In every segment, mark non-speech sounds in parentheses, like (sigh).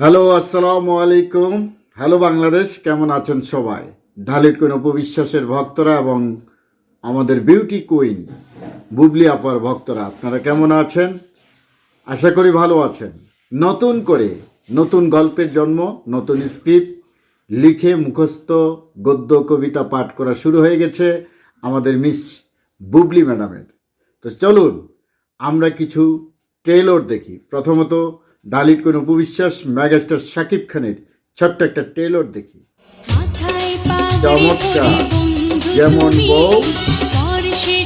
Hello, আসসালামু আলাইকুম। Hello, Bangladesh, কেমন আছেন সবাই? ঢালির কোন উপবিশ্বাসের ভক্তরা এবং আমাদের বিউটি কুইন বুবলি আপার ভক্তরা, আপনারা কেমন আছেন? আশা করি ভালো আছেন। নতুন করে নতুন গল্পের জন্ম, নতুন স্ক্রিপ্ট লিখে মুখস্থ গদ্য কবিতা পাঠ করা শুরু হয়ে গেছে আমাদের মিস বুবলি ম্যাডামের। তো চলুন, আমরা কিছু ট্রেলর দেখি। প্রথমত ডালিট কোন উপবিশ্বাস ম্যাগাস্টার শাকিব খানের ছোট্ট একটা ট্রেলর দেখি চমৎকার। যেমন বউ,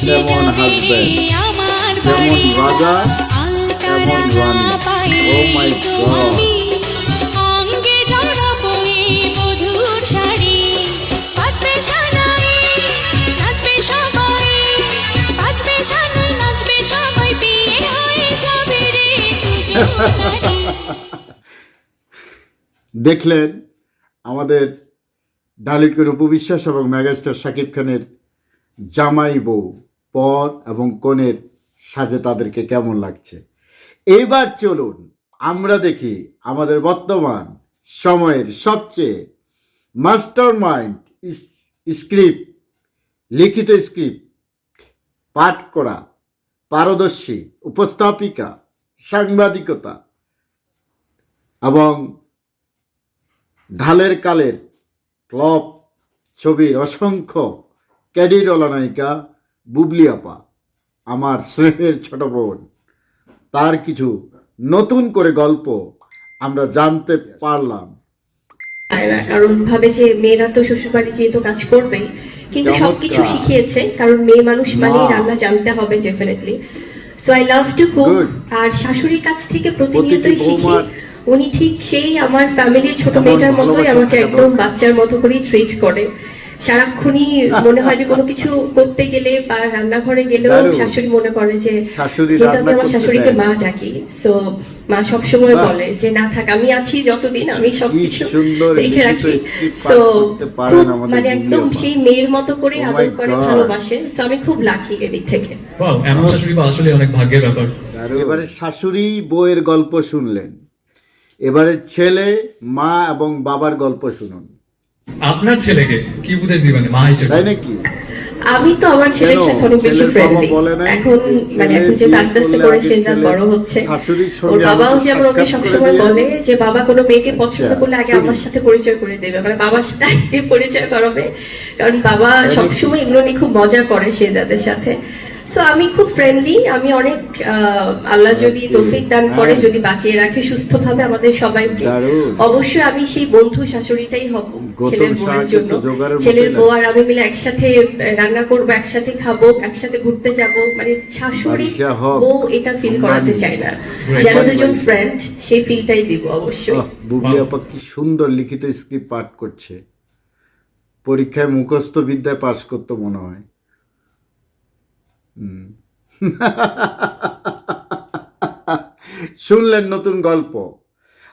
যেমন হাজব্যান্ড যেমন রাজা, তেমন রানী। ও মাই God! (laughs) দেখলেন আমাদের ডালিট কোন উপবিশ্বাস এবং ম্যাগাস্টার শাকিব খানের জামাই বউ, পর এবং কনের সাজে তাদেরকে কেমন লাগছে? এবার চলুন, আমরা দেখি আমাদের বর্তমান সময়ের সবচেয়ে মাস্টার মাইন্ড স্ক্রিপ্ট, লিখিত স্ক্রিপ্ট, পাঠ করা পারদর্শী, উপস্থাপিকা সাংবাদিকতা এবং ঢালের কালের ক্লব ছবির অসংখ্য ক্যাডিরলা নায়িকা বুবলি আপা আমার স্নেহের ছোট বোন। তার কিছু নতুন করে গল্প আমরা জানতে পারলাম। কারণ ভাবে যে মেয়েরা তো শ্বশুরবাড়ি যেয়ে তো কাজ করবেই কিন্তু সবকিছু শিখিয়েছে কারণ মেয়ে মানুষ মানেই মা। রান্না জানতে হবে definitely so I love to cook. আর শাশুড়ির কাছ থেকে প্রতিনিয়তই শিখি। উনি ঠিক সেই আমার ফ্যামিলির ছোট মেয়েটার মতোই আমাকে একদম বাচ্চার মতো করেই ট্রিট করে। সারাক্ষণই মনে হয় যে কোনো কিছু করতে গেলে বা রান্নাঘরে গেলেও শাশুড়ি মনে করে যে যেহেতু আমি আমার শাশুড়িকে মা ডাকি সো মা সবসময় বলে যে না থাক আমি আছি যতদিন আমি সবকিছু দেখে রাখি। সো খুব মানে একদম সেই মেয়ের মতো করে Oh আদর করে ভালোবাসে। সো আমি খুব লাকি এদিক থেকে। এমন শাশুড়ি আসলে অনেক ভাগ্যের ব্যাপার। এবারে শাশুড়ি বউয়ের গল্প শুনলেন। এবারে ছেলে মা এবং বাবার গল্প শুনুন। আপনার ছেলেকে কি উপদেশ দিবেন? মা হিসেবে? তাই নাকি? আমি তো আমার ছেলের সাথে অনেক বেশি ফ্রেন্ডলি এখন মানে এখন যেহেতু বিয়ে আস্তে আস্তে করে সে যা বড় হচ্ছে ওর বাবাও যেমন ওকে সবসময় বলে যে বাবা কোনো মেয়েকে পছন্দ আচ্ছা, করলে আগে আমার সাথে পরিচয় করে দেবে মানে বাবার সাথে আগে পরিচয় করাবে। কারণ বাবা? সবসময় এগুলো নিয়ে খুব মজা করে সে যাদের সাথে। সো আমি খুব ফ্রেন্ডলি আমি অনেক আহ, আল্লাহ যদি. তৌফিক দান করে হ্যাঁ। যদি বাঁচিয়ে রাখে সুস্থভাবে আমাদের সবাইকে। অবশ্যই আমি সেই বন্ধু শাশুড়িটাই হব ছেলের বউয়ের জন্য। ছেলের বউ আর আমি মিলে একসাথে রান্না করব একসাথে খাব একসাথে ঘুরতে যাব। মানে শাশুড়ি বউ এটা ফিল করাতে চাই না। যেন দুজন ফ্রেন্ড সেই ফিলটাই দিব অবশ্যই। বুবলি আপা কি সুন্দর লিখিত স্ক্রিপ্ট পাঠ করছে। পরীক্ষায় মুখস্থ বিদ্যায় পাশ করতে মনে হয়। (laughs) শুনলেন নতুন গল্প।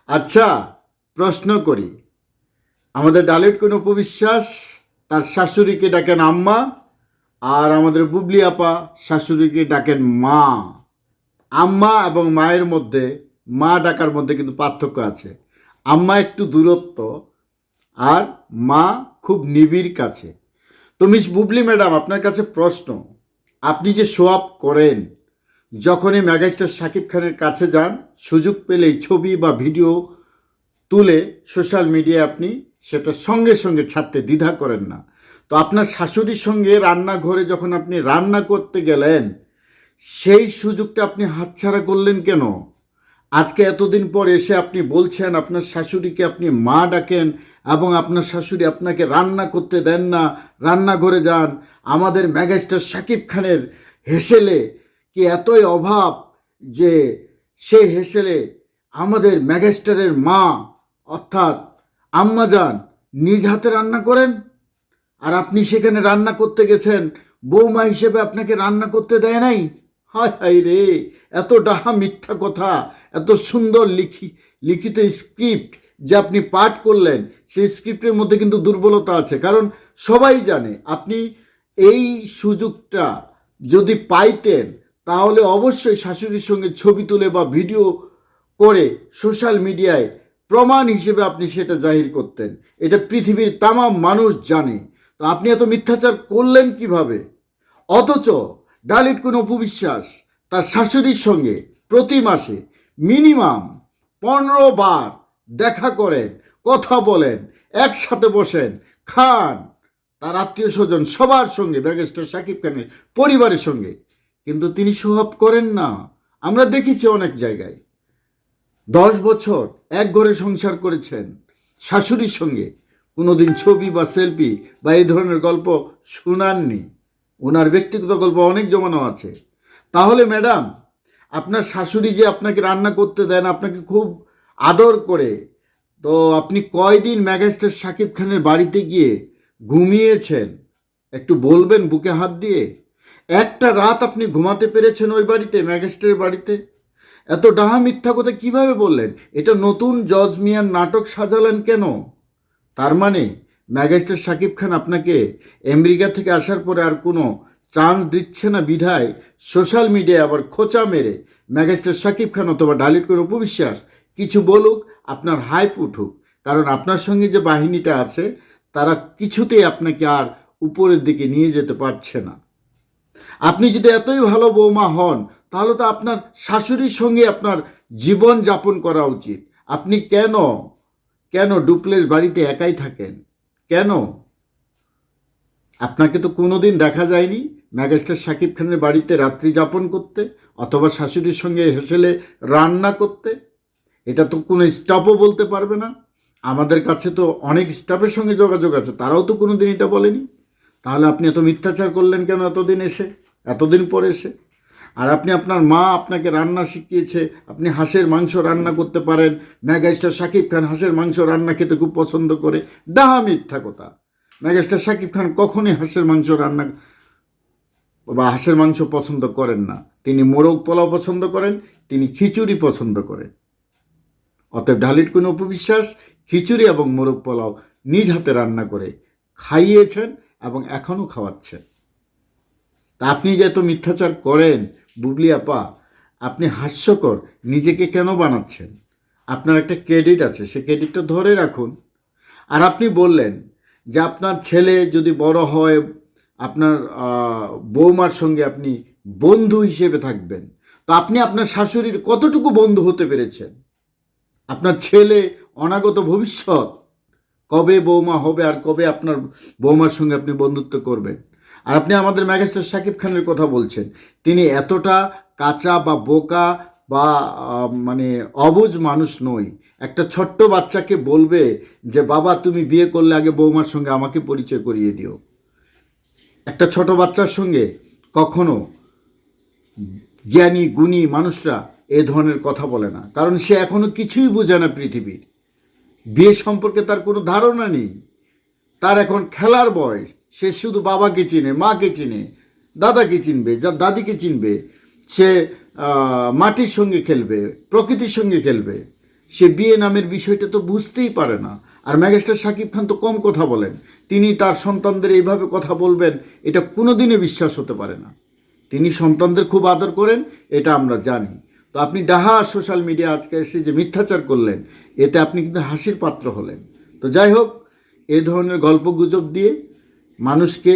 আচ্ছা প্রশ্ন করি। আমাদের ডালের কোনো উপবিশ্বাস? তার শাশুড়িকে ডাকেন আম্মা, আর আমাদের বুবলি আপা শাশুড়িকে ডাকেন মা। আম্মা এবং মায়ের মধ্যে, মা ডাকার মধ্যে কিন্তু পার্থক্য আছে। আম্মা একটু দূরত্ব, আর মা খুব নিবিড় কাছে। তো মিস বুবলি ম্যাডাম, আপনার কাছে প্রশ্ন। আপনি যে শো আপ করেন, যখনই ম্যাগাস্টার শাকিব খানের কাছে যান, সুযোগ পেলেই ছবি বা ভিডিও তুলে সোশ্যাল মিডিয়ায় আপনি সেটা সঙ্গে সঙ্গে ছাড়তে দ্বিধা করেন না। তো আপনার শাশুড়ির সঙ্গে রান্নাঘরে যখন আপনি রান্না করতে গেলেন, সেই সুযোগটা আপনি হাতছাড়া করলেন কেন? আজকে এতদিন পর এসে আপনি বলছেন, আপনার শাশুড়িকে আপনি মা ডাকেন এবং আপনার শাশুড়ি আপনাকে রান্না করতে দেন না, রান্নাঘরে যান। আমাদের ম্যাগাস্টার শাকিব খানের হেসেলে কি এতই অভাব যে সে হেসেলে আমাদের ম্যাগাস্টারের মা, অর্থাৎ আম্মা যান, নিজ হাতে রান্না করেন? আর আপনি সেখানে রান্না করতে গেছেন, বৌমা হিসেবে আপনাকে রান্না করতে দেয় নাই? হায় হায় রে, এত ডাহা মিথ্যা কথা, এত সুন্দর লিখি, লিখিত স্ক্রিপ্ট যে আপনি পাঠ করলেন, সেই স্ক্রিপ্টের মধ্যে কিন্তু দুর্বলতা আছে। কারণ সবাই জানে, আপনি এই সুযোগটা যদি পাইতেন, তাহলে অবশ্যই শাশুড়ির সঙ্গে ছবি তুলে বা ভিডিও করে সোশ্যাল মিডিয়ায় প্রমাণ হিসেবে আপনি সেটা জাহির করতেন। এটা পৃথিবীর তামাম মানুষ জানে। তো আপনি এত মিথ্যাচার করলেন কীভাবে? অথচ ডালিট কোনো উপবিশ্বাস তার শাশুড়ির সঙ্গে প্রতি মাসে মিনিমাম পনেরো বার দেখা করেন, কথা বলেন, একসাথে বসেন, খান। তার আত্মীয় স্বজন সবার সঙ্গে ব্যাগেস্টার সাকিব খানের পরিবারের সঙ্গে। কিন্তু তিনি সোহাব করেন না। আমরা দেখেছি অনেক জায়গায়। দশ বছর এক ঘরে সংসার করেছেন শাশুড়ির সঙ্গে। কোনোদিন ছবি বা সেলফি বা এই ধরনের গল্প শোনাননি। ওনার ব্যক্তিগত গল্প অনেক জমানো আছে। তাহলে ম্যাডাম, আপনার শাশুড়ি যে আপনাকে রান্না করতে দেন, আপনাকে খুব আদর করে, তো আপনি কয়দিন ম্যাগাস্টার শাকিব খানের বাড়িতে গিয়ে ঘুমিয়েছেন? একটু বলবেন বুকে হাত দিয়ে। একটা রাত আপনি ঘুমাতে পেরেছেন ওই বাড়িতে, ম্যাগাস্টারের বাড়িতে? এত ডাহা মিথ্যা কথা কীভাবে বললেন? এটা নতুন জজ মিয়ার নাটক সাজালেন কেন? তার মানে ম্যাগাস্টার শাকিব খান আপনাকে আমেরিকা থেকে আসার পরে আর কোনো চান্স দিচ্ছে না বিধায় সোশ্যাল মিডিয়ায় আবার খোঁচা মেরে ম্যাগাস্টার শাকিব খান অথবা ডালিট কোনো উপবিশ্বাস কিছু বলুক, আপনার হাইপ উঠুক। কারণ আপনার সঙ্গে যে বাহিনীটা আছে, তারা কিছুতেই আপনাকে আর উপরের দিকে নিয়ে যেতে পারছে না। আপনি যদি এতই ভালো বৌমা হন, তাহলে তো আপনার শাশুড়ির সঙ্গে আপনার জীবন যাপন করা উচিত। আপনি কেন কেন ডুপ্লেস বাড়িতে একাই থাকেন? কেন? আপনাকে তো কোনোদিন দেখা যায়নি ম্যাগাস্টার শাকিব খানের বাড়িতে রাত্রি যাপন করতে অথবা শাশুড়ির সঙ্গে হেসেলে রান্না করতে? এটা তো কোনো স্টাফও বলতে পারবে না। আমাদের কাছে তো অনেক স্টাফের সঙ্গে যোগাযোগ আছে, তারাও তো কোনো দিন এটা বলেনি। তাহলে আপনি এত মিথ্যাচার করলেন কেন এতদিন এসে? এতদিন পরে এসে? আর আপনি আপনার মা আপনাকে রান্না শিখিয়েছে, আপনি হাঁসের মাংস রান্না করতে পারেন। ম্যাগাস্টার শাকিব খান হাঁসের মাংস রান্না খেতে খুব পছন্দ করে। ডাহা মিথ্যা কথা। ম্যাগাস্টার শাকিব খান কখনই হাঁসের মাংস রান্না বা হাঁসের মাংস পছন্দ করেন না। তিনি মোরগ পোলাও পছন্দ করেন, তিনি খিচুড়ি পছন্দ করেন। অতএব ঢালির কোনো উপবিশ্বাস খিচুড়ি এবং মোরগ পোলাও নিজ হাতে রান্না করে খাইয়েছেন এবং এখনও খাওয়াচ্ছেন। তা আপনি যে এত মিথ্যাচার করেন বুবলি আপা, আপনি হাস্যকর, নিজেকে কেন বানাচ্ছেন? আপনার একটা ক্রেডিট আছে, সে ক্রেডিটটা ধরে রাখুন। আর আপনি বললেন যে আপনার ছেলে যদি বড় হয়, আপনার বৌমার সঙ্গে আপনি বন্ধু হিসেবে থাকবেন। তো আপনি আপনার শাশুড়ির কতটুকু বন্ধু হতে পেরেছেন? আপনার ছেলে অনাগত ভবিষ্যৎ, কবে বৌমা হবে আর কবে আপনার বৌমার সঙ্গে আপনি বন্ধুত্ব করবেন? আর আপনি আমাদের ম্যাগাস্টার শাকিব খানের কথা বলছেন, তিনি এতটা কাঁচা বা বোকা বা মানে অবুঝ মানুষ নই। একটা ছোট্ট বাচ্চাকে বলবে যে, বাবা, তুমি বিয়ে করলে আগে বৌমার সঙ্গে আমাকে পরিচয় করিয়ে দিও। একটা ছোট বাচ্চার সঙ্গে কখনো জ্ঞানী, গুণী মানুষরা এ ধরনের কথা বলে না। কারণ সে এখনও কিছুই বোঝে না পৃথিবীর। বিয়ে সম্পর্কে তার কোনো ধারণা নেই। তার এখন খেলার বয়স। সে শুধু বাবাকে চিনে, মাকে চিনে, দাদাকে চিনবে দাদিকে চিনবে, সে মাটির সঙ্গে খেলবে, প্রকৃতির সঙ্গে খেলবে। সে বিয়ে নামের বিষয়টা তো বুঝতেই পারে না। আর ম্যাগাস্টার শাকিব খান তো কম কথা বলেন। তিনি তার সন্তানদের এইভাবে কথা বলবেন, এটা কোনোদিনই বিশ্বাস হতে পারে না। তিনি সন্তানদের খুব আদর করেন, এটা আমরা জানি। তো আপনি ডাহা সোশ্যাল মিডিয়া আজকে এসে যে মিথ্যাচার করলেন, এতে আপনি কিন্তু হাসির পাত্র হলেন। তো যাই হোক, এ ধরনের গল্প গুজব দিয়ে মানুষকে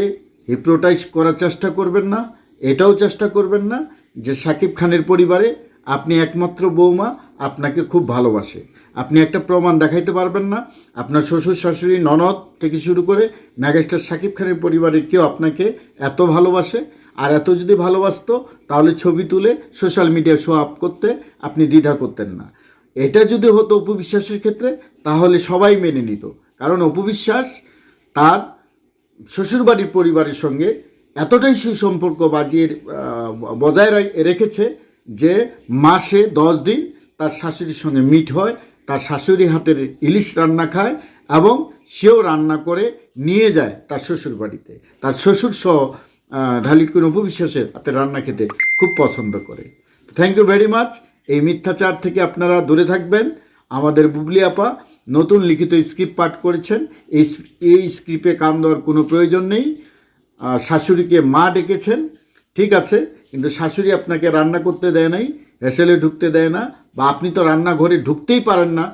হিপ্রোটাইজ করার চেষ্টা করবেন না, এটাও চেষ্টা করবেন না যে সাকিব খানের পরিবারে আপনি একমাত্র বৌমা, আপনাকে খুব ভালোবাসে। আপনি একটা প্রমাণ দেখাইতে পারবেন না, আপনার শ্বশুর, শাশুড়ি, ননদ থেকে শুরু করে ম্যাগাস্টার সাকিব খানের পরিবারের কেউ আপনাকে এত ভালোবাসে, আর এত যদি ভালোবাসতো, তাহলে ছবি তুলে সোশ্যাল মিডিয়া শো আপ করতে আপনি দ্বিধা করতেন না। এটা যদি হতো উপবিশ্বাসের ক্ষেত্রে, তাহলে সবাই মেনে নিত। কারণ উপবিশ্বাস তার শ্বশুরবাড়ির পরিবারের সঙ্গে এতটাই সুসম্পর্ক বাজিয়ে বজায় রেখেছে যে মাসে দশ দিন তার শাশুড়ির সঙ্গে মিট হয়, তার শাশুড়ি হাতের ইলিশ রান্না খায় এবং সেও রান্না করে নিয়ে যায় তার শ্বশুর বাড়িতে তার শ্বশুর সহ ঢালির কোনো উপবিশ্বাসের হাতে রান্না খেতে খুব পছন্দ করে। থ্যাংক ইউ ভেরি মাচ এই মিথ্যাচার থেকে আপনারা দূরে থাকবেন। আমাদের বুবলি আপা নতুন লিখিত স্ক্রিপ্ট পাঠ করেছেন। এই এই স্ক্রিপ্টে কান দেওয়ার কোনো প্রয়োজন নেই। শাশুড়িকে মা ডেকেছেন। ঠিক আছে, কিন্তু শাশুড়ি আপনাকে রান্না করতে দেয় নাই হেসেলে ঢুকতে দেয় না, বা আপনি তো রান্নাঘরে ঢুকতেই পারেন না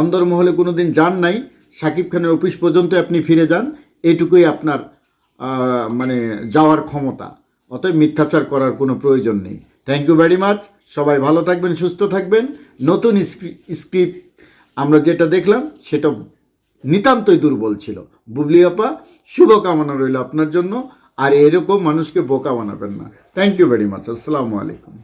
অন্দরমহলে কোনো দিন যান নাই, সাকিব খানের অফিস পর্যন্ত আপনি ফিরে যান, এটুকুই আপনার মানে যাওয়ার ক্ষমতা। অতএব মিথ্যাচার করার কোনো প্রয়োজন নেই। থ্যাংক ইউ ভেরি মাচ সবাই ভালো থাকবেন, সুস্থ থাকবেন। নতুন স্ক্রিপ্ট আমরা যেটা দেখলাম, সেটা নিতান্তই দুর্বল ছিল। বুবলি আপা, শুভকামনা রইল আপনার জন্য, আর এরকম মানুষকে বোকা বানাবেন না। থ্যাংক ইউ ভেরি মাচ আসসালামু আলাইকুম।